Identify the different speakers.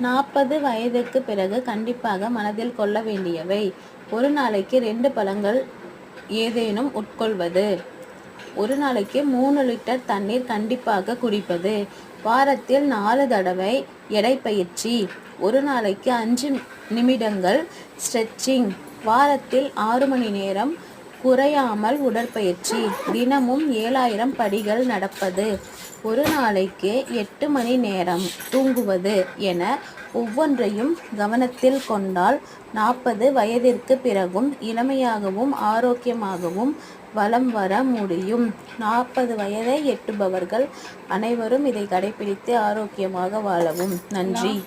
Speaker 1: நாற்பது வயதுக்கு பிறகு கண்டிப்பாக மனதில் கொள்ள வேண்டியவை. ஒரு நாளைக்கு ரெண்டு பழங்கள் ஏதேனும் உட்கொள்வது. ஒரு நாளைக்கு மூணு லிட்டர் தண்ணீர் கண்டிப்பாக குடிப்பது. வாரத்தில் நாலு தடவை எடைப்பயிற்சி ஒரு நாளைக்கு அஞ்சு நிமிடங்கள் ஸ்ட்ரெச்சிங். வாரத்தில் ஆறு மணி நேரம் குறையாமல் உடற்பயிற்சி. தினமும் ஏழாயிரம் படிகள் நடப்பது ஒரு நாளைக்கு எட்டு மணி நேரம் தூங்குவது என ஒவ்வொன்றையும் கவனத்தில் கொண்டால் நாற்பது வயதிற்கு பிறகும் இளமையாகவும் ஆரோக்கியமாகவும் வலம் வர முடியும். நாற்பது வயதை எட்டுபவர்கள் அனைவரும் இதை கடைபிடித்து ஆரோக்கியமாக வாழவும். நன்றி.